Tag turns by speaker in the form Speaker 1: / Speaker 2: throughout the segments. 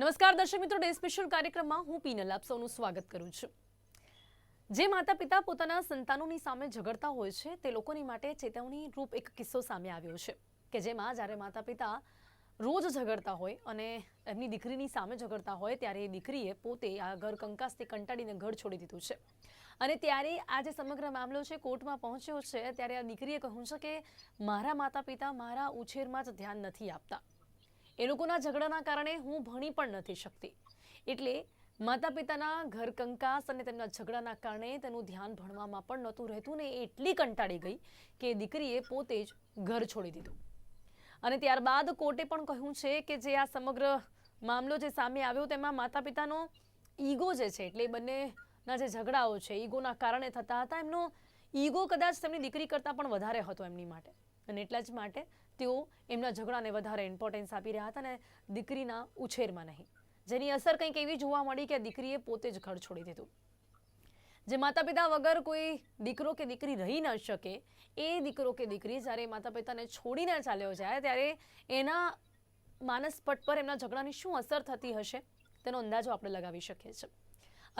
Speaker 1: નમસ્કાર, દર્શક મિત્રો, ડે સ્પેશિયલ કાર્યક્રમમાં હું પીનલ, આપ સૌનું સ્વાગત કરું છું. જે માતા પિતા પોતાના સંતાનોની સામે ઝઘડતા હોય છે, તે લોકોની માટે ચેતવણી રૂપ એક કિસ્સો સામે આવ્યો છે, કે જેમાં જ્યારે માતા પિતા રોજ ઝઘડતા હોય અને એમની દીકરીની સામે ઝઘડતા હોય, ત્યારે એ દીકરીએ પોતે આ ઘર કંકાસથી કંટાળીને ઘર છોડી દીધું છે. અને ત્યારે આ જે સમગ્ર મામલો છે, કોર્ટમાં પહોંચ્યો છે, ત્યારે આ દીકરીએ કહ્યું છે કે, મારા માતા પિતા મારા ઉછેરમાં જ ધ્યાન નથી આપતા. એ લોકોના ઝઘડાના કારણે હું ભણી પણ નથી શકતી. એટલે માતા પિતાના ઘર કંકાસ અને તેમના ઝઘડાના કારણે તેનું ધ્યાન ભણવામાં પણ નહોતું રહેતું ને એટલી કંટાળી ગઈ કે દીકરીએ પોતે જ ઘર છોડી દીધું. અને ત્યારબાદ કોર્ટે પણ કહ્યું છે કે જે આ સમગ્ર મામલો જે સામે આવ્યો તેમાં માતા પિતાનો ઈગો જે છે, એટલે બંનેના જે ઝઘડાઓ છે, ઈગોના કારણે થતા હતા, એમનો ઈગો કદાચ તેમની દીકરી કરતાં પણ વધારે હતો એમની માટે. અને એટલા જ માટે તેઓ એમના ઝઘડાને વધારે ઇમ્પોર્ટન્સ આપી રહ્યા હતા અને દીકરીના ઉછેરમાં નહીં. જેની અસર કંઈક એવી જોવા મળી કે દીકરીએ પોતે જ ઘર છોડી દીધું. જે માતા પિતા વગર કોઈ દીકરો કે દીકરી રહી ન શકે, એ દીકરો કે દીકરી જ્યારે માતા પિતાને છોડીને ચાલ્યો જાય ત્યારે એના માનસપટ પર એમના ઝઘડાની શું અસર થતી હશે, તેનો અંદાજો આપણે લગાવી શકીએ છીએ.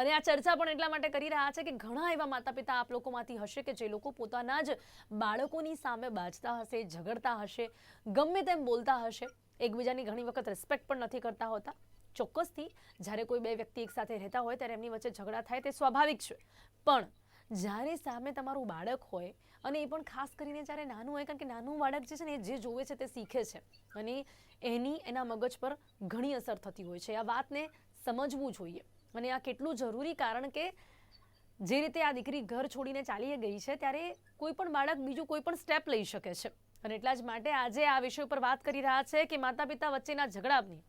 Speaker 1: અને આ ચર્ચા પણ એટલા માટે કરી રહ્યા છે કે ઘણા એવા માતા પિતા આપ લોકોમાંથી હશે કે જે લોકો પોતાના જ બાળકોની સામે બાજતા હશે, ઝઘડતા હશે, ગમે તેમ બોલતા હશે, એકબીજાની ઘણી વખત રિસ્પેક્ટ પણ નથી કરતા હોતા. ચોક્કસથી જ્યારે કોઈ બે વ્યક્તિ એકસાથે રહેતા હોય ત્યારે એમની વચ્ચે ઝઘડા થાય તે સ્વાભાવિક છે. પણ જ્યારે સામે તમારું બાળક હોય અને એ પણ ખાસ કરીને જ્યારે નાનું હોય, કારણ કે નાનું બાળક જે છે ને એ જે જોવે છે તે શીખે છે અને એની એના મગજ પર ઘણી અસર થતી હોય છે. આ વાતને સમજવું જોઈએ. અને આ કેટલું જરૂરી કારણ કે જે રીતે આ દીકરી ઘર છોડીને ચાલી ગઈ છે, ત્યારે કોઈ પણ બાળક બીજું કોઈ પણ સ્ટેપ લઈ શકે છે. અને એટલા જ માટે આજે આ વિષય ઉપર વાત કરી રહ્યા છે કે માતા પિતા વચ્ચેના ઝઘડાની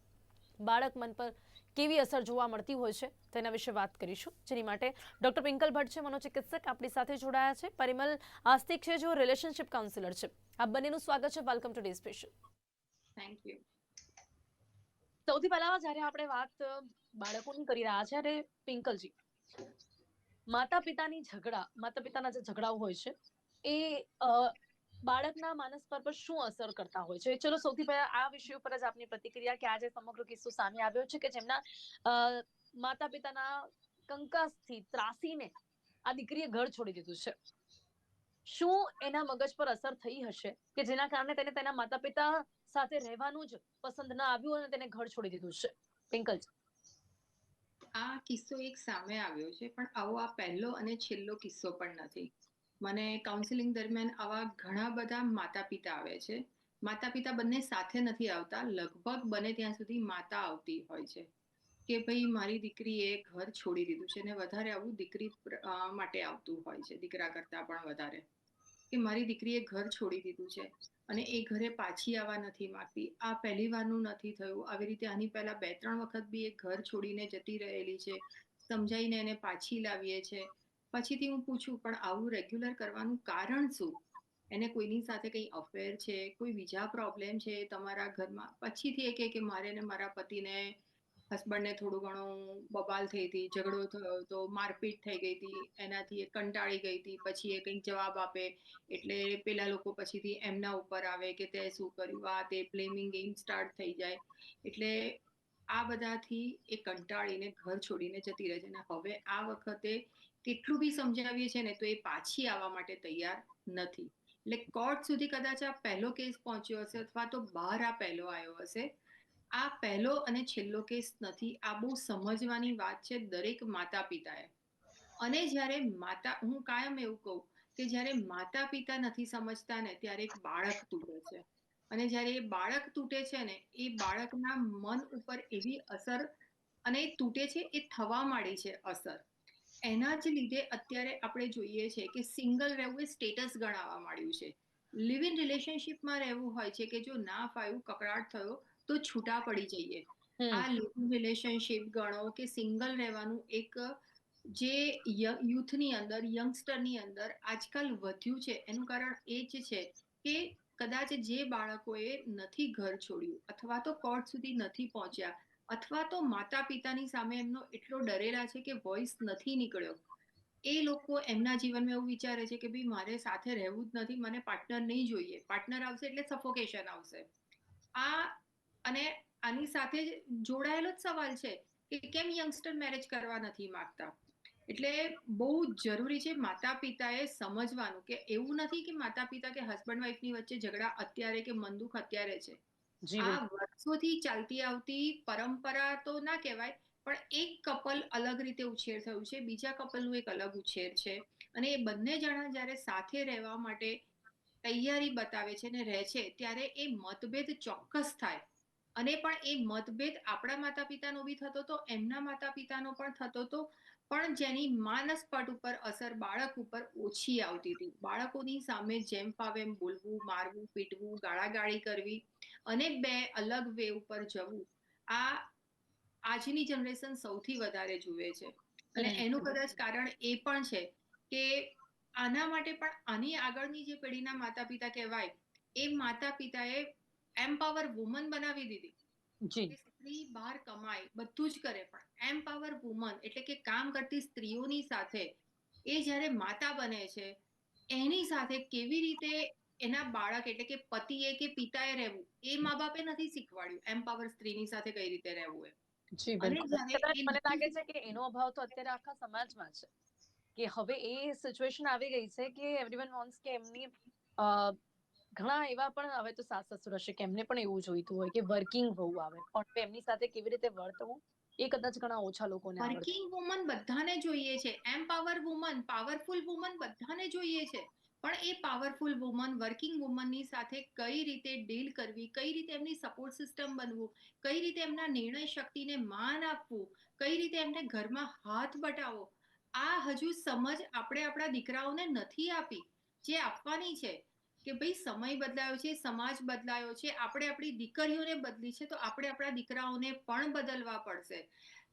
Speaker 1: બાળક મન પર કેવી અસર જોવા મળતી હોય છે તેના વિશે વાત કરીશું. જેની માટે ડૉક્ટર પિંકલ ભટ્ટ છે, મનોચિકિત્સક, આપણી સાથે જોડાયા છે. પરિમલ આસ્તિક છે જો રિલેશનશિપ કાઉન્સિલર છે. આ બંનેનું સ્વાગત છે. Welcome to the special
Speaker 2: thank you
Speaker 1: સૌથી પહેલા જ્યારે આપણે વાત બાળકોની કરી રહ્યા છે, અરે પિંકલજી માતા પિતાની ઝઘડા માતા પિતાના જે ઝઘડાઓ હોય છે, એ બાળકના માનસ પર શું અસર કરતા હોય છે? ચલો, સૌથી પહેલા આ વિષય ઉપર જ આપની પ્રતિક્રિયા કે આજે સમગ્ર કિસ્સો સામે આવ્યો છે કે જેમના માતા પિતાના કંકાસથી ત્રાસીને આ દીકરીએ ઘર છોડી દીધું છે. શું એના મગજ પર અસર થઈ હશે કે જેના કારણે તેને તેના માતા પિતા સાથે રહેવાનું જ પસંદ ન આવ્યું અને તેને ઘર છોડી દીધું છે? પિંકલ
Speaker 2: આ કિસ્સો એક સામે આવ્યો છે, પણ આવો આ પહેલો અને છેલ્લો કિસ્સો પણ નથી. મને કાઉન્સિલિંગ દરમિયાન આવા ઘણા બધા માતા પિતા આવે છે. માતા પિતા બંને સાથે નથી આવતા, લગભગ બને ત્યાં સુધી માતા આવતી હોય છે. કે ભાઈ મારી દીકરીએ ઘર છોડી દીધું છે ને વધારે આવું દીકરી માટે આવતું હોય છે, દીકરા કરતા પણ વધારે. કે મારી દીકરીએ ઘર છોડી દીધું છે અને એ ઘરે પાછી આવવા નથી માંગતી. આ પહેલી વારનું નથી થયું. આવી રીતે આની પહેલા બે ત્રણ વખત બી એ ઘર છોડીને જતી રહેલી છે, સમજાઈને એને પાછી લાવીએ છે. પછીથી હું પૂછું, પણ આવું રેગ્યુલર કરવાનું કારણ શું? એને કોઈની સાથે કંઈ અફેર છે? કોઈ બીજા પ્રોબ્લેમ છે તમારા ઘરમાં? પછીથી એ કે મારે ને મારા પતિને હસબન્ડને થોડું ઘણું બબાલ થઈ હતી, ઝઘડો થયો તો મારપીટ થઈ ગઈ હતી, એનાથી એ કંટાળી ગઈ હતી, પછી એ કંઈક જવાબ આપે. એટલે પેલા લોકો પછીથી એમના ઉપર આવે કે તે શું કર્યું, આ તે બ્લેમિંગ ગેમ સ્ટાર્ટ થઈ જાય. એટલે આ બધાથી એ કંટાળીને ઘર છોડીને જતી રહે છે. અને હવે આ વખતે કેટલું બી સમજાવીએ છે ને, તો એ પાછી આવવા માટે તૈયાર નથી. એટલે કોર્ટ સુધી કદાચ આ પહેલો કેસ પહોંચ્યો હશે અથવા તો બહાર આ પહેલો આવ્યો હશે આ પહેલો અને છેલ્લો કેસ નથી. આ બહુ સમજવાની વાત છે દરેક માતા પિતાએ અને જ્યારે માતા, હું કાયમ એવું કહું કે જ્યારે માતા પિતા નથી સમજતા ને, ત્યારે એક બાળક તૂટે છે. અને જ્યારે એ બાળક તૂટે છે ને, એ બાળકના મન ઉપર એવી અસર અને તૂટે છે, એ થવા માંડી છે અસર. એના જ લીધે અત્યારે આપણે જોઈએ છે કે સિંગલ રહેવું એ સ્ટેટસ ગણાવવા માંડ્યું છે. લિવ ઇન રિલેશનશિપમાં રહેવું હોય છે કે જો ના ફાયું કકડાટ થયો તો છૂટા પડી જઈએ. આ લિવ રિલેશનશિપ ગણો કે સિંગલ રહેવાનું એક જે યુથની અંદર યંગસ્ટરની અંદર આજકાલ વધ્યું છે. એનું કારણ એ જ છે કે કદાચ જે બાળકોએ નથી ઘર છોડ્યું અથવા તો કોર્ટ સુધી નથી પહોંચ્યા અથવા તો માતા પિતાની સામે એમનો એટલો ડરેલા છે કે વોઇસ નથી નીકળ્યો. એ લોકો એમના જીવનમાં એવું વિચારે છે કે ભાઈ મારે સાથે રહેવું જ નથી મને પાર્ટનર નહીં જોઈએ. પાર્ટનર આવશે એટલે સફોકેશન આવશે. આ અને આની સાથે જોડાયેલો જ સવાલ છે કે કેમ યંગસ્ટર મેરેજ કરવા નથી માંગતા? એટલે બહુ જરૂરી છે માતા પિતાએ સમજવાનું કે એવું નથી કે માતા પિતા કે હસબન્ડ વાઈફની વચ્ચે ઝઘડા અત્યારે કે મનદુખ અત્યારે છે. આ વર્ષોથી ચાલતી આવતી પરંપરા તો ના કહેવાય પણ એક કપલ અલગ રીતે ઉછેર થયું છે બીજા કપલનું એક અલગ ઉછેર છે. અને એ બંને જણા જ્યારે સાથે રહેવા માટે તૈયારી બતાવે છે ને રહે છે ત્યારે એ મતભેદ ચોક્કસ થાય. અને પણ એ મતભેદ આપણા માતા પિતાનો બી થતો હતો એમના માતા પિતાનો પણ થતો હતો પણ જેની માનસ પટ ઉપર અસર બાળક ઉપર ઓછી આવતી હતી. બાળકોની સામે જેમ ફાવે એમ બોલવું મારવું પીટવું ગાળાગાળી કરવી અને બે અલગ વે ઉપર જવું આ આજની જનરેશન સૌથી વધારે જુએ છે. અને એનું કદાચ કારણ એ પણ છે કે આના માટે પણ આની આગળની જે પેઢીના માતા પિતા કહેવાય એ માતા પિતાએ એમ્પાવર વુમન બનાવી દીધી. કે સ્ત્રી બહાર કમાય બધું જ કરે પણ એમ્પાવર વુમન એટલે કે કામ કરતી સ્ત્રીઓની સાથે એ જ્યારે માતા બને છે એની સાથે કેવી રીતે એના બાળક એટલે કે પતિએ કે પિતાએ રહેવું એ મા બાપે નથી શીખવાડ્યું એમ્પાવર સ્ત્રીની સાથે કઈ રીતે રહેવું એ
Speaker 1: જી મને લાગે છે કે એનો અભાવ તો અત્યારે આખા સમાજમાં છે. કે હવે એ સિચ્યુએશન આવી ગઈ છે કે એવરીવન વોન્ટ્સ કે એમની અ, ઘણા એવા પણ હવે તો સાસ સસુર હશે કે એમને પણ એવું જોઈતું હોય કે વર્કિંગ વહુ આવે. પણ એમની સાથે કેવી રીતે વર્તવું, એ કદાચ ઘણા ઓછા લોકોને
Speaker 2: વર્કિંગ વુમન બધાને જોઈએ છે. એમ્પાવર વુમન પાવરફુલ વુમન બધાને જોઈએ છે. પણ એ પાવરફુલ વુમન વર્કિંગ વુમનની સાથે કઈ રીતે ડીલ કરવી, કઈ રીતે એમની સપોર્ટ સિસ્ટમ બનવું, કઈ રીતે એમના નિર્ણય શક્તિને માન આપવું, કઈ રીતે એમને ઘરમાં હાથ બટાવો આ હજુ સમજ આપણે આપણા દીકરાઓને નથી આપી. જે આપવાની છે કે ભાઈ સમય બદલાયો છે, સમાજ બદલાયો છે, આપણે આપણી દીકરીઓને બદલી છે, તો આપણે આપણા દીકરાઓને પણ બદલવા પડશે.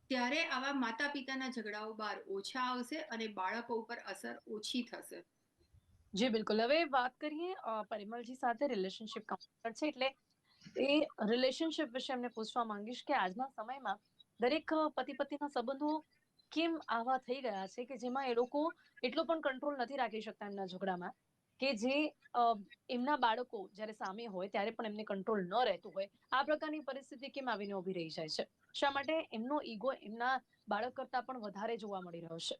Speaker 2: ત્યારે આવા માતા પિતાના ઝઘડાઓ બહાર ઓછા આવશે અને બાળકો ઉપર અસર ઓછી થશે.
Speaker 1: જી, બિલકુલ. હવે વાત કરીએ પરિમલજી સાથે રિલેશનશિપ કાઉન્સલર છે, એટલે એ રિલેશનશિપ વિશે એમને પૂછવા માંગીશ કે આજના સમયમાં દરેક પતિ પતિના સંબંધો કેમ આવા થઈ ગયા છે કે જેમાં એ લોકો એટલો પણ કંટ્રોલ નથી રાખી શકતા એમના ઝઘડામાં? કે જે એમના બાળકો જ્યારે સામે હોય ત્યારે પણ એમને કંટ્રોલ ન રહેતું હોય, આ પ્રકારની પરિસ્થિતિ કેમ આવીને ઊભી રહી જાય છે? શા માટે એમનો ઈગો એમના બાળક કરતા પણ વધારે જોવા મળી રહ્યો છે?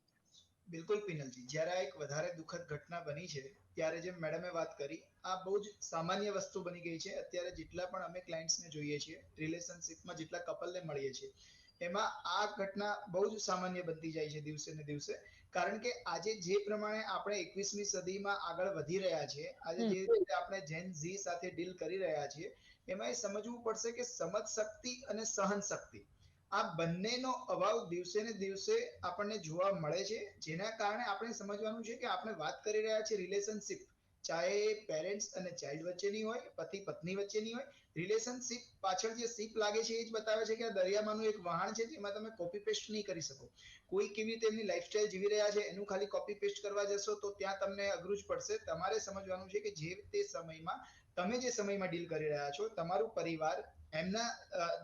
Speaker 3: બિલકુલ પિનલજી, જ્યારે આ એક વધારે દુઃખદ ઘટના બની છે, ત્યારે જેમ મેડમે વાત કરી, આ બહુ જ સામાન્ય વસ્તુ બની ગઈ છે. અત્યારે જેટલા પણ અમે ક્લાયન્ટ્સને જોઈએ છીએ રિલેશનશિપમાં જેટલા કપલને મળીએ છીએ, એમાં આ ઘટના બહુ જ સામાન્ય બનતી જાય છે દિવસે ને દિવસે. કારણ કે આજે જે પ્રમાણે આપણે એકવીસમી સદીમાં આગળ વધી રહ્યા છીએ આજે જે રીતે આપણે જેન ઝી સાથે ડીલ કરી રહ્યા છીએ એમાં એ સમજવું પડશે કે સમજ શક્તિ અને સહન શક્તિ. આ બંનેનો અભાવ દિવસે ને દિવસે આપણને જોવા મળે છે જેના કારણે આપણે સમજવાનું છે કે આપણે વાત કરી રહ્યા છીએ રિલેશનશિપ ચાહે પેરેન્ટ્સ અને ચાઇલ્ડ વચ્ચેની હોય પતિ પત્ની વચ્ચેની હોય રિલેશનશિપ પાછળ જે શીપ લાગે છે એ જ બતાવે છે કે આ દરિયામાંનું એક વહાણ છે જેમાં તમે કોપી પેસ્ટ નહીં કરી શકો. કોઈ કેવી રીતે એમની લાઈફસ્ટાઈલ જીવી રહ્યા છે એનું ખાલી કોપી પેસ્ટ કરવા જશો તો ત્યાં તમને અઘરું જ પડશે. તમારે સમજવાનું છે કે જે તે સમયમાં તમે જે સમયમાં ડીલ કરી રહ્યા છો, તમારું પરિવાર, એમના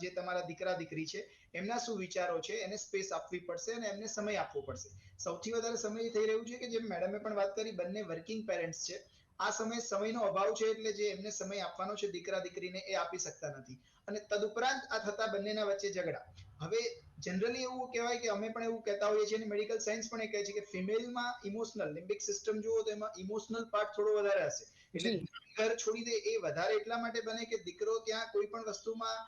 Speaker 3: જે તમારા દીકરા દીકરી છે, એમના શું વિચારો છે, એને સ્પેસ આપવી પડશે અને એમને સમય આપવો પડશે. સૌથી વધારે સમય થઈ રહ્યું છે કે જેમ મેડમે પણ વાત કરી, બંને વર્કિંગ પેરેન્ટ્સ છે. આ સમય સમયનો અભાવ છે એટલે જે એમને સમય આપવાનો છે દીકરા દીકરીને એ આપી શકતા નથી. અને તદુપરાંત આ થતા બંનેના વચ્ચે ઝઘડા. હવે જનરલી એવું કહેવાય કે અમે પણ એવું કહેતા હોઈએ છીએ અને મેડિકલ સાયન્સ પણ એ કહે છે કે ફિમેલમાં ઇમોશનલ લિમ્બિક સિસ્ટમ જુઓ તો એમાં ઇમોશનલ પાર્ટ થોડો વધારે હશે. એટલે ઘર છોડી દે એ વધારે એટલા માટે બને કે દીકરો ત્યાં કોઈ પણ વસ્તુમાં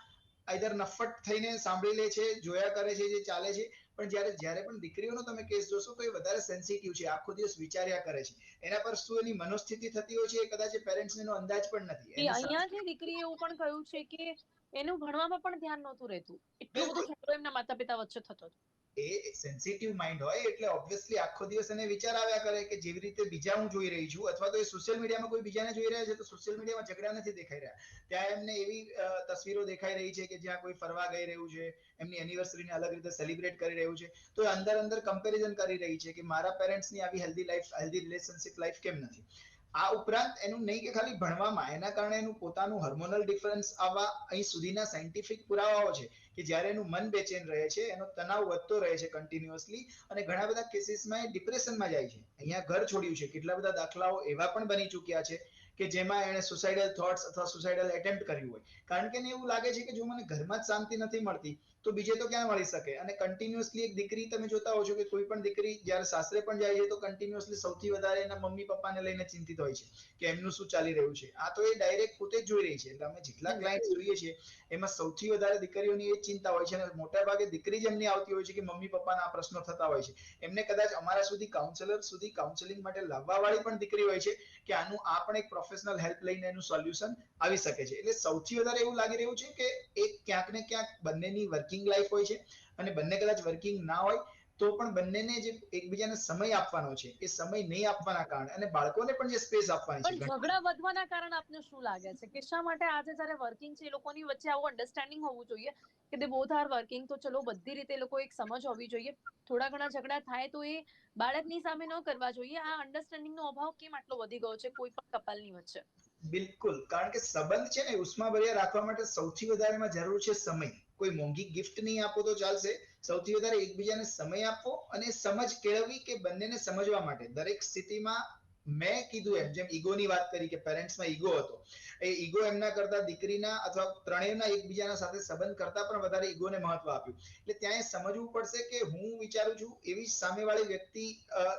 Speaker 3: આઈધર નફટ થઈને સાંભળી લે છે જોયા કરે છે જે ચાલે છે. પણ જ્યારે જ્યારે પણ દીકરીઓનો તમે કેસ જોશો તો એ વધારે સેન્સિટિવ છે આખો દિવસ વિચાર્યા કરે છે. એના પર શું એની મનોસ્થિતિ થતી હોય છે એ કદાચ પેરેન્ટ્સ એનો અંદાજ પણ નથી.
Speaker 1: અહીંયા જે દીકરીએ એવું પણ કહ્યું છે કે એનું ભણવામાં પણ ધ્યાન નહોતું રહેતું. એટલું બધું એમના માતા પિતા વચ્ચે થતો હતો.
Speaker 3: એ સેન્સિટિવ માઇન્ડ હોય, એટલે ઓબ્વિયસલી આખો દિવસ એને વિચાર આવ્યા કરે કે જેવી રીતે બીજા હું જોઈ રહી છું, અથવા તો એ સોશિયલ મીડિયામાં કોઈ બીજાને જોઈ રહ્યા છે, તો સોશિયલ મીડિયામાં ઝઘડા નથી દેખાઈ રહ્યા. ત્યાં એમને એવી તસવીરો દેખાઈ રહી છે કે જ્યાં કોઈ ફરવા ગઈ રહ્યું છે, એમની એનિવર્સરીને અલગ રીતે સેલિબ્રેટ કરી રહ્યું છે, તો અંદર અંદર કમ્પેરિઝન કરી રહી છે કે મારા પેરેન્ટ્સની આવી healthy life healthy relationship life કેમ નથી. આ ઉપરાંત એનું નહીં કે ખાલી ભણવામાં, એના કારણે એનું પોતાનું હોર્મોનલ ડિફરન્સ આવવા અહીં સુધીના સાયન્ટિફિક પુરાવાઓ છે કે જ્યારે એનું મન બેચેન રહે છે, એનો તણાવ વધતો રહે છે કન્ટિન્યુઅસલી અને ઘણા બધા કેસીસમાં એ ડિપ્રેશનમાં જાય છે. અહીંયા ઘર છોડ્યું છે. કેટલા બધા દાખલાઓ એવા પણ બની ચૂક્યા છે કે જેમાં એણે સુસાઇડલ થોટ્સ અથવા સુસાઇડલ એટેમ્પ્ટ કર્યું હોય. કારણ કે એને એવું લાગે છે કે જો મને ઘરમાં જ શાંતિ નથી મળતી તો બીજે તો ક્યાં મળી શકે? અને કન્ટિન્યુઅસલી એક દીકરી તમે જોતા હો છો કે કોઈ પણ દીકરી જ્યારે સાસરે પણ જાય છે તો કન્ટિન્યુઅસલી સૌથી વધારે એના મમ્મી પપ્પાને લઈને ચિંતિત હોય છે કે એમનું શું ચાલી રહ્યું છે. આ તો એ ડાયરેક્ટ પોતે જ જોઈ રહી છે. એટલે અમે જેટલા ક્લાયન્ટ જોઈએ છીએ એમાં સૌથી વધારે દીકરીઓની એ ચિંતા હોય છે અને મોટા ભાગે દીકરી જ એમની આવતી હોય છે કે મમ્મી પપ્પાના આ પ્રશ્નો થતા હોય છે. એમને કદાચ અમારા સુધી કાઉન્સેલર સુધી કાઉન્સેલિંગ માટે લાવવા વાળી પણ દીકરી હોય છે કે આનું આ પણ એક પ્રોફેશનલ હેલ્પ લઈને એનું સોલ્યુશન આવી શકે છે. એટલે સૌથી વધારે એવું લાગી રહ્યું છે કે એક ક્યાંક ને ક્યાંક બંનેની વર્કિંગ લાઈફ હોય છે અને બંને કદાચ વર્કિંગ ના હોય તો પણ બંનેને જે એકબીજાને સમય આપવાનો છે. એ સમય નહીં આપવાના કારણે અને બાળકોને પણ જે સ્પેસ આપવાની છે.
Speaker 1: ઝઘડા વધવાના કારણે આપને શું લાગે છે? કે શા માટે આજે જ્યારે વર્કિંગ છે એ લોકોની વચ્ચે આવું અન્ડરસ્ટેન્ડિંગ હોવું જોઈએ? કે દે બોથ આર વર્કિંગ તો ચલો બધી રીતે લોકો એક સમજ હોવી જોઈએ. થોડા ઘણા ઝઘડા થાય તો એ બાળકની સામે ન કરવા જોઈએ. આ અન્ડરસ્ટેન્ડિંગનો અભાવ કેમ આટલો વધી ગયો છે? કોઈ પણ કપાલની વચ્ચે.
Speaker 3: બિલકુલ. કારણ કે સંબંધ છે ને ઉષ્માભર્યા રાખવા માટે સૌથી વધારે એમાં જરૂર છે સમય. કોઈ મોંઘી ગિફ્ટ નહીં આપો તો ચાલશે. સૌથી વધારે એકબીજાને સમય આપવો અને સમજ કેળવવી કે બંનેને સમજવા માટે. દરેક સ્થિતિમાં મેં કીધું એમ, જેમ ઈગોની વાત કરી કે પેરેન્ટ્સમાં ઈગો હતો. એ ઈગો એમના કરતા દીકરીના અથવા ત્રણેયના એકબીજાના સાથે સંબંધ કરતા પણ વધારે ઈગોને મહત્વ આપ્યું. એટલે ત્યાં એ સમજવું પડશે કે હું વિચારું છું એવી સામેવાળી વ્યક્તિ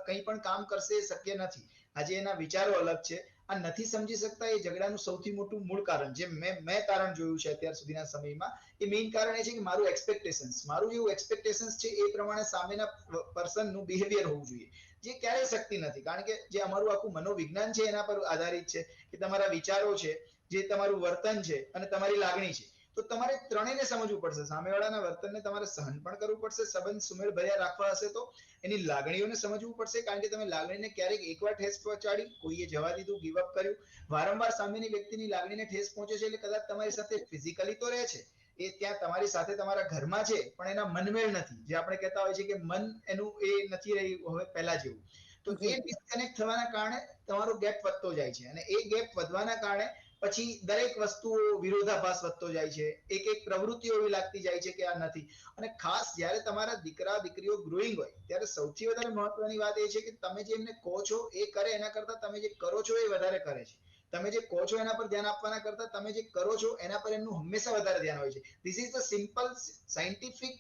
Speaker 3: કંઈ પણ કામ કરશે એ શક્ય નથી. આજે એના વિચારો અલગ છે. આ નથી સમજી શકતા એ ઝઘડાનું સૌથી મોટું મૂળ કારણ જે મેં મેં કારણ જોયું છે અત્યાર સુધીના સમયમાં, એ મેઇન કારણ એ છે કે મારું એક્સપેક્ટેશન્સ મારું જેવું એક્સપેક્ટેશન્સ છે એ પ્રમાણે સામેના પર્સનનું બિહેવિયર હોવું જોઈએ. જે ક્યારેય શક્તિ નથી, કારણ કે જે અમારું આખું મનોવિજ્ઞાન છે એના પર આધારિત છે કે તમારા વિચારો છે, જે તમારું વર્તન છે અને તમારી લાગણી છે. તો તમારે ત્રણેયને સમજવું પડશે. સામેવાળાના વર્તનને તમારે સહન પણ કરવું પડશે. સંબંધ સુમેળ ભર્યા રાખવા હશે તો એની લાગણીઓને સમજવું પડશે. કારણ કે તમે લાગણીને ક્યારેક એકવાર ઠેસ પહોંચાડી કોઈએ જવા દીધું ગીવ અપ કર્યું. વારંવાર સામેની વ્યક્તિની લાગણીને ઠેસ પહોંચે છે એટલે કદાચ તમારી સાથે ફિઝિકલી તો રહે છે. એ ત્યાં તમારી સાથે તમારા ઘરમાં છે પણ એના મનમેળ નથી. જે આપણે કહેતા હોય છે કે મન એનું એ નથી રહ્યું હવે પહેલા જેવું. તો એ ડિસ્કનેક્ટ થવાના કારણે તમારો ગેપ વધતો જાય છે. અને એ ગેપ વધવાના કારણે પછી દરેક વસ્તુઓ વિરોધાભાસ વધતો જાય છે. એક એક પ્રવૃત્તિઓ એવી લાગતી જાય છે કે આ નથી. અને ખાસ જ્યારે તમારા દીકરા દીકરીઓ ગ્રોઈંગ હોય ત્યારે સૌથી વધારે મહત્વની વાત એ છે કે તમે જે એમને કહો છો એ કરે એના કરતા તમે જે કરો છો એ વધારે કરે છે. તમે જે કહો છો એના પર ધ્યાન આપવાના કરતા તમે જે કરો છો એના પર એમનું હંમેશા વધારે ધ્યાન હોય છે. This is the simple scientific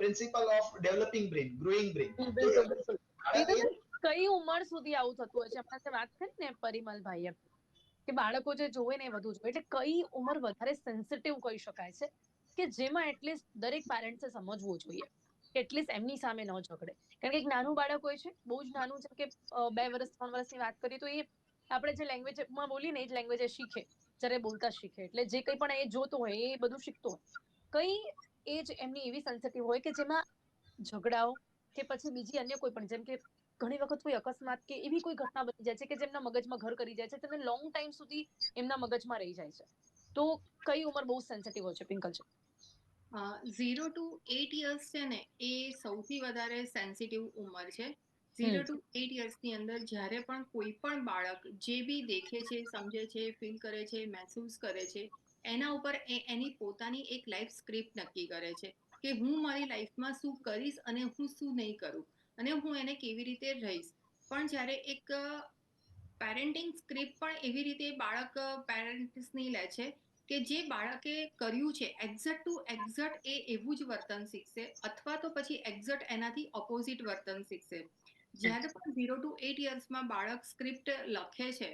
Speaker 3: principle of developing brain growing brain
Speaker 1: કઈ ઉંમર સુધી આવું થતું હોય છે? આપણે વાત કરી ને પરિમલભાઈએ. કે બાળકો જે જોવે ને એ વધુ જોવે એટલે કઈ ઉંમર વધારે સેન્સિટિવ કહી શકાય છે કે જેમાં એટલીસ્ટ દરેક પેરેન્ટ્સે સમજવું જોઈએ. એટલીસ્ટ એમની સામે ન ઝઘડે કારણ કે એક નાનું બાળક હોય છે, બહુ જ નાનું છે કે બે વર્ષ ત્રણ વર્ષની વાત કરીએ તો એ આપણે જે લેંગ્વેજમાં બોલીએ ને એ જ લેંગ્વેજ એ શીખે. જ્યારે બોલતા શીખે. એટલે જે કંઈ પણ એ જોતો હોય, એ બધું શીખતો હોય. કઈ એજ એમની એવી સેન્સિટિવ હોય કે જેમાં ઝઘડાઓ કે પછી બીજી અન્ય કોઈ પણ, જેમ કે ઘણી વખત કોઈ અકસ્માત કે એવી કોઈ ઘટના બની જાય છે કે જેમના મગજમાં ઘર કરી જાય છે તેમને લોંગ ટાઈમ સુધી એમના મગજમાં રહી જાય છે. તો કઈ ઉંમર બહુ સેન્સિટિવ હોય છે પિંકલ છે?
Speaker 2: ઝીરો ટુ એટ યર્સ છે ને એ સૌથી વધારે સેન્સિટિવ ઉંમર છે. ઝીરો ટુ એટ યર્સની અંદર જ્યારે પણ કોઈ પણ બાળક જે બી દેખે છે સમજે છે ફીલ કરે છે મહેસૂસ કરે છે એના ઉપર એ એની પોતાની એક લાઈફ સ્ક્રિપ્ટ નક્કી કરે છે કે હું મારી લાઈફમાં શું કરીશ અને હું શું નહીં કરું. અને હું એને કેવી રીતે રહીશ? પણ જ્યારે એક પેરેન્ટિંગ સ્ક્રિપ્ટ પણ એવી રીતે બાળક પેરેન્ટ્સની લે છે કે જે બાળકે કર્યું છે એક્ઝેક્ટ ટુ એક્ઝેક્ટ એ એવું જ વર્તન શીખશે અથવા તો પછી એક્ઝેક્ટ એનાથી ઓપોઝિટ વર્તન શીખશે. જ્યારે પણ ઝીરો ટુ એટ યર્સમાં બાળક સ્ક્રિપ્ટ લખે છે,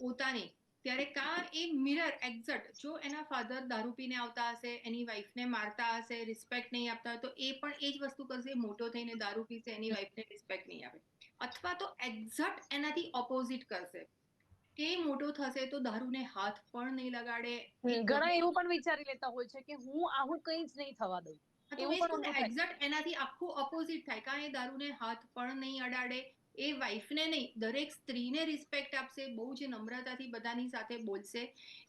Speaker 2: પોતાની ત્યારે કા એ મિરર એક્ઝેક્ટ જો એના ફાધર દારૂ પીને આવતા હશે એની વાઈફને મારતા હશે રિસ્પેક્ટ નહીં આપતા હોય તો એ પણ એ જ વસ્તુ કરશે મોટો થઈને દારૂ પીશે એની વાઈફને રિસ્પેક્ટ નહીં આપે. અથવા તો એક્ઝેક્ટ એનાથી ઓપોઝિટ કરશે. કે મોટો થશે તો દારૂને હાથ પણ નહીં લગાડે
Speaker 1: ઘણા એવું પણ વિચારી લેતા હોય છે કે હું આવું કંઈ જ નહીં થવા દઉં.
Speaker 2: એક્ઝેક્ટ એનાથી આખું ઓપોઝિટ થાય. કારણ એ દારૂને હાથ પણ નહીં અડાડે એ વાઈફને નહીં, દરેક સ્ત્રીને રિસ્પેક્ટ આપશે, બહુ જ નમ્રતાથી બધાની સાથે બોલશે.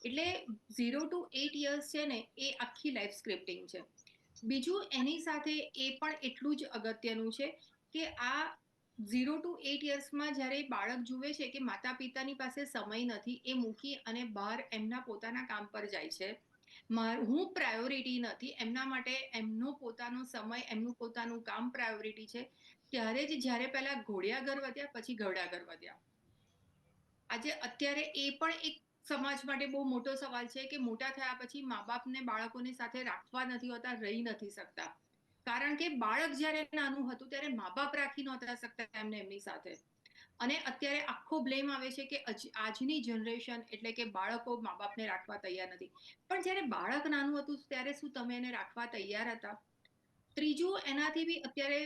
Speaker 2: એટલે ઝીરો ટુ એટ યર્સ છે ને, એ આખી લાઈફ સ્ક્રિપ્ટિંગ છે. બીજું, એની સાથે એ પણ એટલું જ અગત્યનું છે કે આ ઝીરો ટુ એટ યર્સમાં જ્યારે બાળક જુએ છે કે માતા પિતાની પાસે સમય નથી, એ મૂકી અને બહાર એમના પોતાના કામ પર જાય છે. હું પ્રાયોરિટી નથી, એમના માટે એમનો પોતાનો સમય, એમનું પોતાનું કામ પ્રાયોરિટી છે. ત્યારે જ જ્યારે પહેલા ઘોડિયા ઘર વધ્યા, પછી ઘરડા ઘર વધ્યા. આજે અત્યારે એ પણ એક સમાજ માટે બહુ મોટો સવાલ છે કે મોટા થયા પછી મા બાપને બાળકોની સાથે રાખવા નથી હોતા, રહી નથી શકતા. કારણ કે બાળક જ્યારે નાનું હતું ત્યારે મા બાપ રાખી નહોતા શકતા એમને એમની સાથે. અને અત્યારે આખો બ્લેમ આવે છે કે આજની જનરેશન એટલે કે બાળકો મા બાપને રાખવા તૈયાર નથી. પણ જ્યારે બાળક નાનું હતું ત્યારે શું તમે એને રાખવા તૈયાર હતા? ત્રીજું, એનાથી બી અત્યારે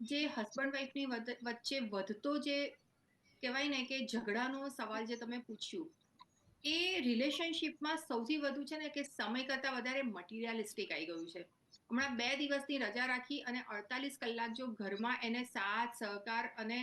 Speaker 2: જે હસબન્ડ વાઈફની વચ્ચે વધતો જે કહેવાય ને કે ઝઘડાનો સવાલ જે તમે પૂછ્યું, એ રિલેશનશિપમાં સૌથી વધુ છે ને કે સમય કરતાં વધારે મટીરિયાલિસ્ટિક આવી ગયું છે. હમણાં બે દિવસની રજા રાખી અને અડતાલીસ કલાક જો ઘરમાં એને સાથ, સહકાર અને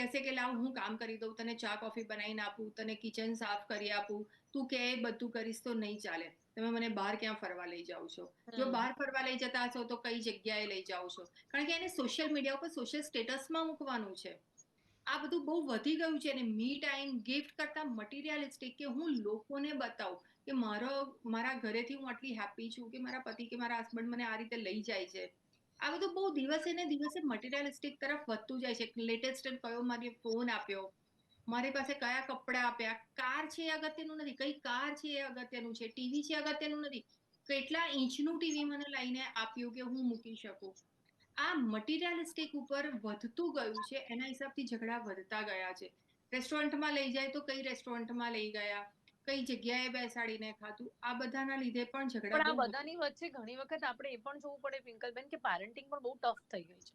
Speaker 2: કહેશે કે લાવ હું કામ કરી દઉં તને ચા કોફી બનાવીને આપું તને કિચન સાફ કરી આપું તું કે બધું કરીશ તો નહીં ચાલે તમે મને બહાર ક્યાં ફરવા લઈ જાઓ છો જો બહાર ફરવા લઈ જતા હશો તો કઈ જગ્યાએ લઈ જાઓ છો કારણ કે એને સોશિયલ મીડિયા ઉપર સોશિયલ સ્ટેટસમાં મૂકવાનું છે આ બધું બહુ વધી ગયું છે અને મી ટાઈમ ગિફ્ટ કરતા મટીરિયાલિસ્ટિક કે હું લોકોને બતાવું કે મારો મારા ઘરેથી હું આટલી હેપી છું કે મારા પતિ કે મારા હસબન્ડ મને આ રીતે લઈ જાય છે આ બધું બહુ દિવસે ને દિવસે મટીરિયલિસ્ટિક તરફ વધતું જાય છે. લેટેસ્ટ કયો મારે ફોન આપ્યો, મારી પાસે કયા કપડાં આપ્યા, કાર છે એ અગત્યનું નથી. કઈ કાર છે એ અગત્યનું છે? ટીવી છે અગત્યનું નથી. કેટલા ઇંચનું ટીવી મને લઈને આપ્યું કે હું મૂકી શકું? આ મટીરિયલિસ્ટિક ઉપર વધતું ગયું છે. એના હિસાબથી ઝઘડા વધતા ગયા છે. રેસ્ટોરન્ટમાં લઈ જાય તો કઈ રેસ્ટોરન્ટમાં લઈ ગયા? કઈ જગ્યાએ બેસાડીને ખાતું આ બધાના લીધે પણ ઝઘડા
Speaker 1: પણ આ બધાની વચ્ચે ઘણી વખત આપણે એ પણ જોવું પડે પિંકલબેન કે પેરેન્ટિંગ પણ બહુ ટફ થઈ ગઈ છે.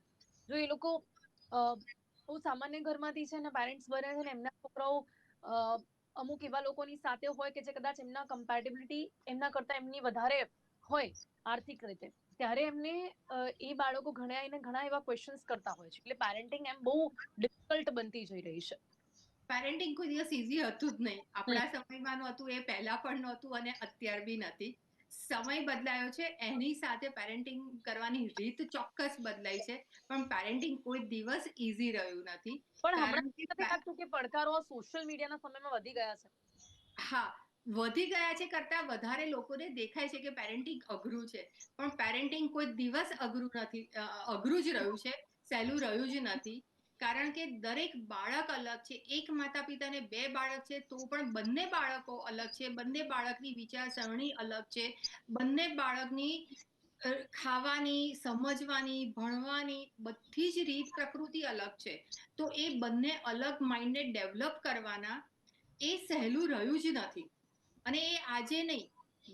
Speaker 1: જો એ લોકો બહુ સામાન્ય ઘરમાંથી છે ને પેરેન્ટ્સ બને છે ને એમના છોકરાઓ અમુક એવા લોકોની સાથે હોય કે જે કદાચ એમના કમ્પેટેબિલિટી એમના કરતા એમની વધારે હોય આર્થિક રીતે. ત્યારે એમને એ બાળકો ઘણા એને ઘણા એવા ક્વેશ્ચન્સ કરતા હોય છે. એટલે પેરેન્ટિંગ એમ બહુ ડિફિકલ્ટ બનતી જઈ રહી છે.
Speaker 2: પેરેન્ટિંગ કોઈ દિવસ ઈઝી હતું જ નહીં. આપણા સમયમાં નહોતું એ પહેલા પણ નહોતું અને અત્યાર બી નથી. સમય બદલાયો છે એની સાથે પેરેન્ટિંગ કરવાની રીત ચોક્કસ બદલાઈ છે પણ પેરેન્ટિંગ કોઈ દિવસ ઈઝી રહ્યું નથી.
Speaker 1: પણ હમણાં
Speaker 2: કે
Speaker 1: પડકારો સોશિયલ મીડિયાના સમયમાં વધી ગયા છે?
Speaker 2: હા વધી ગયા છે કરતા વધારે લોકોને દેખાય છે કે પેરેન્ટિંગ અઘરું છે. પણ પેરેન્ટિંગ કોઈ દિવસ અઘરું નથી અઘરું જ રહ્યું છે સહેલું રહ્યું જ નથી. કારણ કે દરેક બાળક અલગ છે. એક માતા પિતાને બે બાળક છે, તો પણ બંને બાળકો અલગ છે. બંને બાળકની વિચારસરણી અલગ છે. બંને બાળકની ખાવાની, સમજવાની, ભણવાની બધી જ રીત પ્રકૃતિ અલગ છે. તો એ બંને અલગ માઇન્ડને ડેવલપ કરવાના એ સહેલું રહ્યું જ નથી. અને એ આજે નહીં,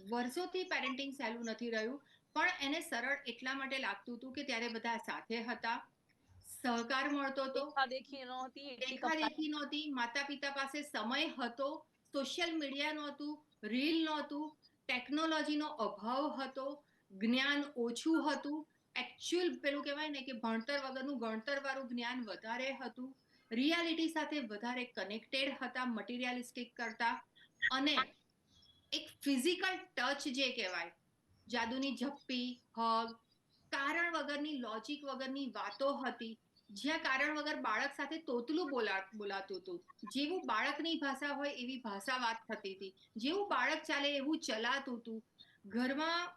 Speaker 2: વર્ષોથી પેરેન્ટિંગ સહેલું નથી રહ્યું. પણ એને સરળ એટલા માટે લાગતું હતું કે ત્યારે બધા સાથે હતા. સહકાર મળતો હતો.
Speaker 1: દેખાદેખી નહોતી
Speaker 2: દેખાદેખી નહોતી. માતા પિતા પાસે સમય હતો. સોશિયલ મીડિયા નહોતું રીલ નહોતું. ટેકનોલોજીનો અભાવ હતો. જ્ઞાન ઓછું હતું. એકચ્યુઅલ પેલું કહેવાય ને કે ભણતર વગરનું ગણતર વાળું જ્ઞાન વધારે હતું. રિયાલિટી સાથે વધારે કનેક્ટેડ હતા મટીરિયાલિસ્ટિક કરતા. અને એક ફિઝિકલ ટચ જે કહેવાય જાદુની ઝપ્પી હગ કારણ વગરની લોજિક વગરની વાતો હતી. જ્યાં કારણ વગર બાળક સાથે તોતલું બોલા બોલાતું હતું. જેવું બાળકની ભાષા હોય એવી ભાષા વાત થતી હતી. જેવું બાળક ચાલે એવું ચલાતું હતું. ઘરમાં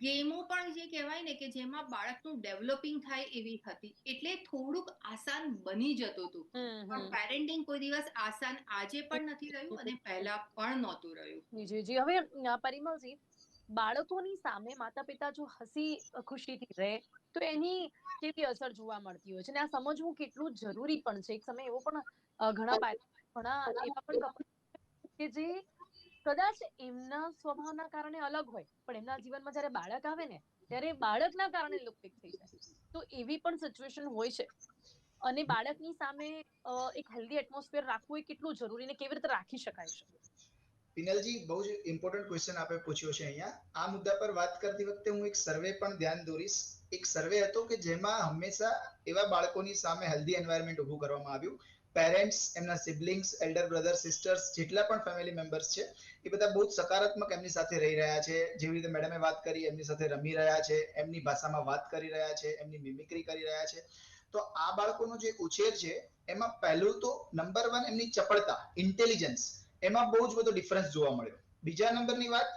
Speaker 2: ગેમો પણ જે કહેવાય ને કે જેમાં બાળકનું ડેવલપિંગ થાય એવી હતી. એટલે થોડુંક આસાન બની જતું હતું. પણ પેરેન્ટિંગ કોઈ દિવસ આસાન આજે પણ નથી રહ્યું અને પહેલા પણ નહોતું રહ્યું.
Speaker 1: જી જી હવે પરિમલજી બાળકોની સામે માતા પિતા જો હસી ખુશીથી રહે તો એની કેવી અસર જોવા મળતી હોય છે? અને આ સમજવું કેટલું જરૂરી પણ છે. એક સમય એવો પણ ઘણા ઘણા એવા પણ કે જે કદાચ એમના સ્વભાવના કારણે અલગ હોય, પણ એમના જીવનમાં જ્યારે બાળક આવે ને, ત્યારે બાળકના કારણે એ થઈ જાય. તો એવી પણ સિચ્યુએશન હોય છે. અને બાળકની સામે એક હેલ્ધી એટમોસ્ફિયર રાખવું એ કેટલું જરૂરી ને કેવી રીતે રાખી શકાય છે?
Speaker 3: પિનલજી, બહુ જ ઇમ્પોર્ટન્ટ ક્વેશ્ચન આપે પૂછ્યો છે અહીંયા. આ મુદ્દા પર વાત કરતી વખતે હું એક સર્વે પણ ધ્યાન દોરીશ. એક સર્વે હતો કે જેમાં હંમેશા એવા બાળકોની સામે હેલ્ધી એન્વાયરમેન્ટ ઊભું કરવામાં આવ્યું. પેરેન્ટ્સ એમના સિબ્લિંગ્સ એલ્ડર બ્રધર સિસ્ટર્સ જેટલા પણ ફેમિલી મેમ્બર્સ છે, એ બધા બહુ જ સકારાત્મક એમની સાથે રહી રહ્યા છે. જેવી રીતે મેડમે વાત કરી, એમની સાથે રમી રહ્યા છે, એમની ભાષામાં વાત કરી રહ્યા છે, એમની મિમિક્રી કરી રહ્યા છે. તો આ બાળકોનો જે ઉછેર છે, એમાં પહેલું તો નંબર વન એમની ચપળતા ઇન્ટેલિજન્સ એમાં બહુ જ બધો ડિફરન્સ જોવા મળ્યો. બીજા નંબરની વાત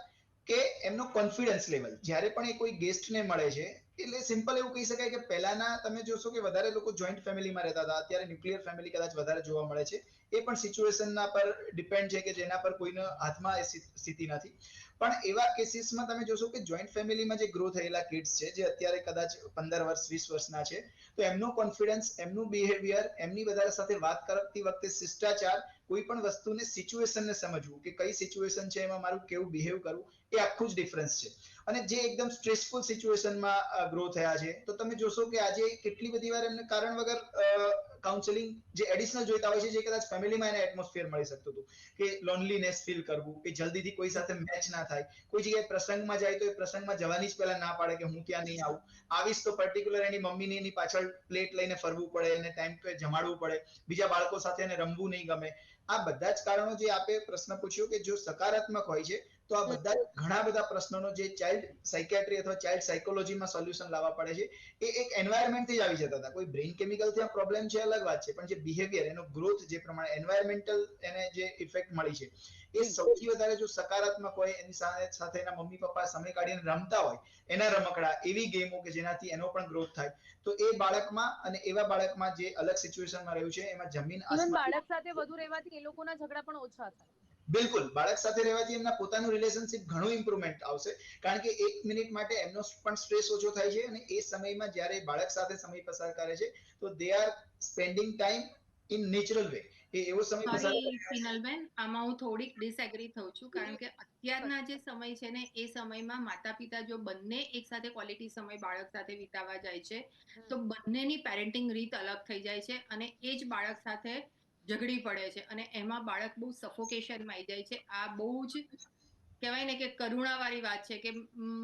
Speaker 3: કે એમનો કોન્ફિડન્સ લેવલ જ્યારે પણ એ કોઈ ગેસ્ટને મળે છે, એટલે સિમ્પલ એવું કહી શકાય કે પહેલાના તમે જોશો કે વધારે લોકો જોઈન્ટ ફેમિલીમાં રહેતા હતા. અત્યારે ન્યુક્લિયર ફેમિલી કદાચ વધારે જોવા મળે છે. એ પણ સિચ્યુએશનના પર ડિપેન્ડ છે કે જેના પર કોઈના હાથમાં સ્થિતિ નથી. પણ એવા કેસીસમાં તમે જોશો કે જોઈન્ટ ફેમિલીમાં જે ગ્રો થયેલા કિડ્સ છે, જે અત્યારે કદાચ પંદર વર્ષ, વીસ વર્ષના છે, તો એમનો કોન્ફિડન્સ એમનું બિહેવિયર એમની બધા સાથે વાત કરતી વખતે શિષ્ટાચાર કોઈ પણ વસ્તુને સિચ્યુએશનને સમજવું કે કઈ સિચ્યુએશન છે એમાં મારું કેવું બિહેવ કરવું એ આખું જ ડિફરન્સ છે. અને જે એકદમ સ્ટ્રેસફુલ સિચ્યુએશનમાં ગ્રો થયા છે, તો તમે જોશો કે આજે કેટલી બધી વાર એમને કારણ વગર કાઉન્સેલિંગ જે એડિશનલ જોઈતા હોય છે, જે કદાચ ફેમિલીમાં એને એટમોસ્ફિયર મળી શકતું હતું, કે લોનલીનેસ ફીલ કરવું, કે જલ્દીથી કોઈ સાથે મેચ ના થાય, કોઈ જગ્યાએ પ્રસંગમાં જાય તો એ પ્રસંગમાં જવાની જ પહેલા ના પાડે કે હું ત્યાં નહીં આવું. આવીશ તો પર્ટિક્યુલર એની મમ્મીની એની પાછળ પ્લેટ લઈને ફરવું પડે, એને ટાઈમ ટુ જમાડવું પડે, બીજા બાળકો સાથે એને રમવું નહીં ગમે. આ બધા જ કારણો જે આપે પ્રશ્ન પૂછ્યો કે જો સકારાત્મક હોય છે તો આ બધા ઘણા બધા પ્રશ્નોનો જે ચાઇલ્ડ સાયકેટ્રી અથવા ચાઇલ્ડ સાયકોલોજીમાં સોલ્યુશન લાવવા પડે છે એ એક એન્વાયરમેન્ટથી જ આવી જતા હતા. કોઈ બ્રેઇન કેમિકલ ત્યાં પ્રોબ્લેમ છે અલગ વાત છે પણ જે બિહેવિયર એનો ગ્રોથ જે પ્રમાણે એન્વાયરમેન્ટલ એને જે ઇફેક્ટ મળી છે એ સૌથી વધારે જો સકારાત્મક હોય એની સાથે સાથે એના મમ્મી પપ્પા સમય કાઢીને રમતા હોય એના રમકડા એવી ગેમો કે જેનાથી એનો પણ ગ્રોથ થાય તો એ બાળકમાં અને એવા બાળકમાં જે અલગ સિચ્યુએશનમાં રહ્યું છે એમાં જમીન
Speaker 4: બાળક સાથે વધુ રહેવાથી એ લોકોના ઝઘડા પણ ઓછા થાય.
Speaker 3: બિલકુલ. બાળક સાથે રહેવાથી એમના પોતાનું રિલેશનશિપ ઘણું ઇમ્પ્રુવમેન્ટ આવશે. કારણ કે એક મિનિટ માટે એમનો પણ સ્ટ્રેસ ઓછો થાય છે અને એ સમયમાં જ્યારે બાળક સાથે સમય પસાર કરે છે તો they are spending time in natural way એ એવો સમય પસાર
Speaker 2: સોરી ફિનલબેન આમાં હું થોડીક ડિસએગ્રી થઉં છું. કારણ કે અત્યારના જે સમય છે ને એ સમયમાં માતા પિતા જો બંને એક સાથે ક્વોલિટી સમય બાળક સાથે વિતાવવા જાય છે તો બંનેની પેરેન્ટિંગ રીત અલગ થઈ જાય છે અને એ જ બાળક સાથે ઝઘડી પડે છે અને એમાં બાળક બહુ સફોકેશનમાં આવી જાય છે. આ બહુ જ કહેવાય ને કે કરુણાવાળી વાત છે કે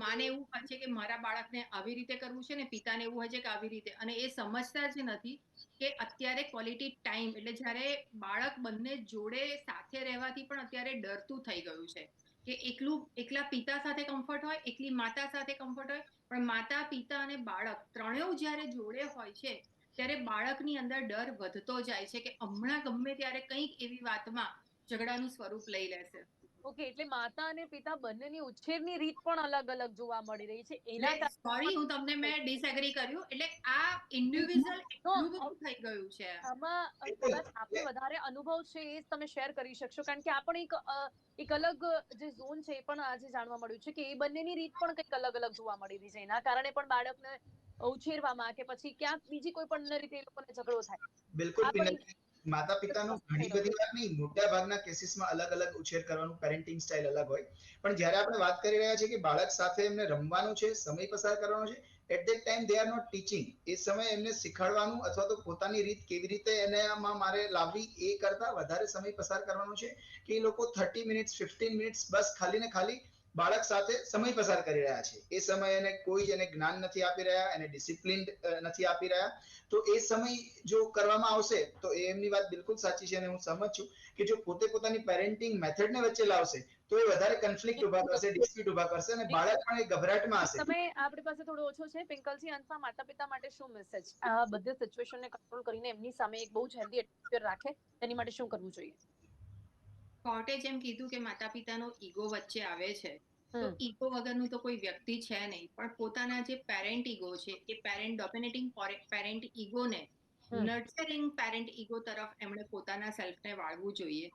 Speaker 2: માને એવું હોય છે કે મારા બાળકને આવી રીતે કરવું છે ને પિતાને એવું હોય છે કે આવી રીતે. અને એ સમજતા જ નથી કે અત્યારે ક્વોલિટી ટાઈમ એટલે જ્યારે બાળક બંને જોડે સાથે રહેવાથી પણ અત્યારે ડરતું થઈ ગયું છે કે એકલું, એકલા પિતા સાથે કમ્ફર્ટ હોય, એકલી માતા સાથે કમ્ફર્ટ હોય. પણ માતા, પિતા અને બાળક ત્રણેય જ્યારે જોડે હોય છે ત્યારે બાળકની અંદર ડર વધતો જાય છે કે હમણાં ગમે ત્યારે કંઈક એવી વાતમાં ઝઘડાનું સ્વરૂપ લઈ લેશે.
Speaker 4: ઓકે એટલે માતા અને પિતા બંનેની ઉછેરની રીત પણ અલગ અલગ જોવા મળી રહી છે. એના
Speaker 2: સોરી હું તમને મેં ડિસએગ્રી કર્યું. એટલે આ ઇન્ડિવિડ્યુઅલ એટલું થઈ ગયું છે.
Speaker 4: આમાં કદાચ આપને વધારે અનુભવ છે એ તમે શેર કરી શકશો. કારણ કે આ પણ એક એક અલગ જે ઝોન છે એ પણ આજે જાણવા મળ્યું છે કે એ બંનેની રીત પણ કંઈક અલગ અલગ જોવા મળી રહી છે. એના કારણે પણ બાળકને ઉછેરવામાં કે પછી ક્યાંક બીજી કોઈ પણ રીતે એ લોકોને ઝઘડો થાય.
Speaker 3: બિલકુલ. માતા પિતાનું ઘણી બધી વાર નહીં. મોટા ભાગના કેસીસમાં અલગ અલગ ઉછેર કરવાનું પેરેન્ટિંગ સ્ટાઇલ અલગ હોય. પણ જ્યારે આપણે વાત કરી રહ્યા છીએ કે બાળક સાથે એમને રમવાનું છે સમય પસાર કરવાનો છે at that time they are not teaching એ સમય એમને શીખવાડવાનું અથવા તો પોતાની રીત કેવી રીતે એનામાં મારે લાવવી એ કરતા વધારે સમય પસાર કરવાનો છે કે એ લોકો થર્ટી મિનિટ્સ ફિફ્ટીન મિનિટ્સ બસ ખાલી ને ખાલી બાળક સાથે સમય પસાર કરી રહ્યા છે. એ સમય એને કોઈ એને જ્ઞાન નથી આપી રહ્યા, એને ડિસિપ્લિન નથી આપી રહ્યા. તો એ સમય જો કરવામાં આવશે, તો એમની વાત બિલકુલ સાચી છે અને હું સમજ છું કે જો પોતે પોતાની પેરેન્ટિંગ મેથડને વચ્ચે લાવશે, તો એ વધારે કન્ફ્લિક્ટ ઊભા કરશે ડિસ્પ્યુટ ઊભા કરશે અને બાળક પણ એ ગભરાટમાં હશે.
Speaker 4: સમય આપણી પાસે થોડો ઓછો છે. પિંકલજી, અંતમાં માતા પિતા માટે શું મેસેજ આ બધી સિચ્યુએશનને કંટ્રોલ કરીને એમની સામે એક બહુ જ હેલ્ધી એટમોસ્ફિયર રાખે. તેની માટે શું કરવું જોઈએ?
Speaker 2: કોર્ટે જેમ કીધું કે માતા પિતાનો ઈગો વચ્ચે આવે છે તો ઈગો વગરનું તો કોઈ વ્યક્તિ છે નહીં. પણ પોતાના જે પેરેન્ટ ઈગો છે એ પેરેન્ટ ડોમિનેટિંગ પેરેન્ટ ઈગોને. નર્ચરિંગ પેરેન્ટ ઈગો તરફ એમણે પોતાના સેલ્ફને વાળવું જોઈએ.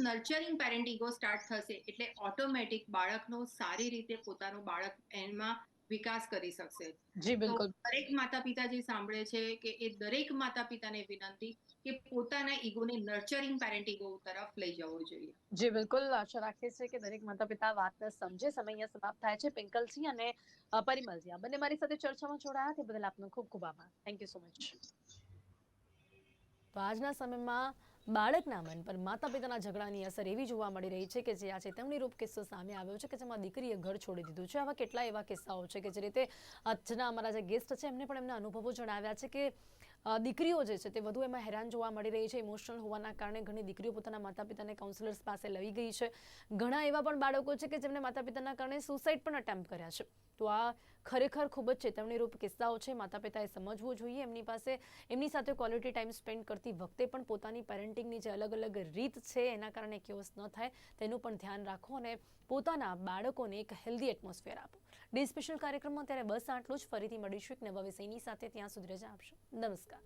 Speaker 2: નર્ચરિંગ પેરેન્ટ ઈગો સ્ટાર્ટ થશે એટલે ઓટોમેટિક બાળકનો સારી રીતે પોતાનું બાળક એમાં વિકાસ કરી શકશે.
Speaker 4: જી બિલકુલ.
Speaker 2: દરેક માતા પિતા જે સાંભળે છે કે એ દરેક માતા પિતાને વિનંતી કે પોતાના ઈગોને નર્ચરિંગ પેરેન્ટિંગ તરફ લઈ જવો જોઈએ.
Speaker 4: જી બિલકુલ. આશા રાખીએ છીએ કે દરેક માતા પિતા વાતને સમજે સમય અહીંયા સમાપ્ત થાય છે. પિંકલસિંહ અને પરિમલજી આ બંને મારી સાથે ચર્ચામાં જોડાયા તે બદલ આપનો ખૂબ ખૂબ આભાર. થેન્ક યુ સો મચ
Speaker 1: આજના સમયમાં બાળકના મન પર માતા પિતાના ઝઘડાની અસર એવી જોવા મળી રહી છે કે જે આ ચેતવણી રૂપ કિસ્સો સામે આવ્યો છે કે જેમાં દીકરીએ ઘર છોડી દીધું છે. આવા કેટલા એવા કિસ્સાઓ છે કે જે રીતે આજના અમારા જે ગેસ્ટ છે એમને પણ એમના અનુભવો જણાવ્યા છે કે દીકરીઓ જે છે તે વધુ એમાં હેરાન જોવા મળી રહી છે, ઇમોશનલ હોવાના કારણે ઘણી દીકરીઓ પોતાના માતા પિતાને કાઉન્સેલર્સ પાસે લઈ ગઈ છે. ઘણા એવા પણ બાળકો છે કે જેમને માતા પિતાના કારણે સુસાઇડ પણ અટેમ્પ્ટ કર્યા છે. તો આ ખરેખર ખૂબ જ ચેતવણીરૂપ કિસ્સાઓ છે. માતા પિતાએ સમજવું જોઈએ એમની પાસે, એમની સાથે ક્વોલિટી ટાઈમ સ્પેન્ડ કરતી વખતે પણ પોતાની પેરેન્ટિંગની જે અલગ અલગ રીત છે એના કારણે કેઓસ ન થાય, તેનું પણ ધ્યાન રાખો અને પોતાના બાળકોને એક હેલ્ધી એટમોસ્ફિયર આપો. ડી સ્પેશિયલ કાર્યક્રમમાં ત્યારે બસ આટલું જ. ફરીથી મળીશું એક નવા વિષયની સાથે. ત્યાં સુધી રજા આપશો. નમસ્કાર.